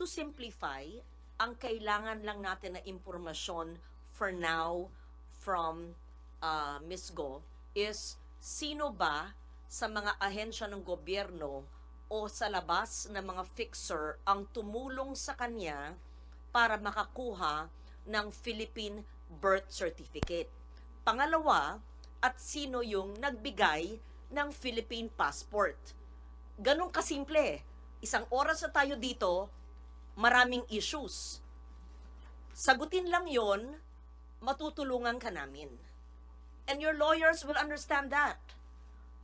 to simplify, ang kailangan lang natin na impormasyon for now from uh, Ms. Go is sino ba sa mga ahensya ng gobyerno o sa labas ng mga fixer ang tumulong sa kanya para makakuha ng Philippine birth certificate. Pangalawa, at sino yung nagbigay ng Philippine passport. Ganun kasimple. Isang oras na tayo dito, maraming issues. Sagutin lang yon, matutulungan ka namin. And your lawyers will understand that.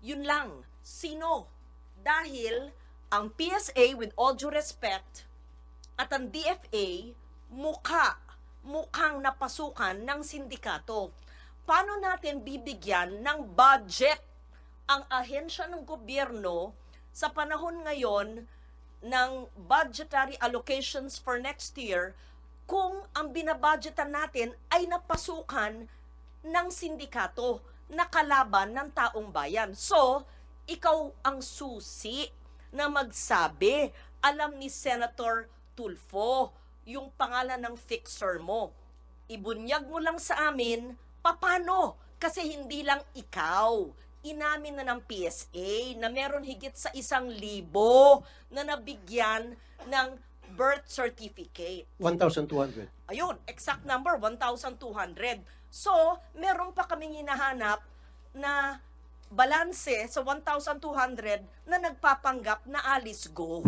Yun lang. Sino? Dahil ang PSA, with all due respect, at ang DFA, mukha, mukhang napasukan ng sindikato. Paano natin bibigyan ng budget ang ahensya ng gobyerno sa panahon ngayon ng budgetary allocations for next year kung ang binabudgetan natin ay napasukan ng sindikato na kalaban ng taong bayan. So, ikaw ang susi na magsabi. Alam ni Senator Tulfo yung pangalan ng fixer mo. Ibunyag mo lang sa amin, papano? Kasi hindi lang ikaw. Inamin na ng PSA na meron higit sa isang libo na nabigyan ng birth certificate. 1,200. Ayun, exact number, 1,200. So, meron pa kaming hinahanap na balanse sa 1,200 na nagpapanggap na alis go.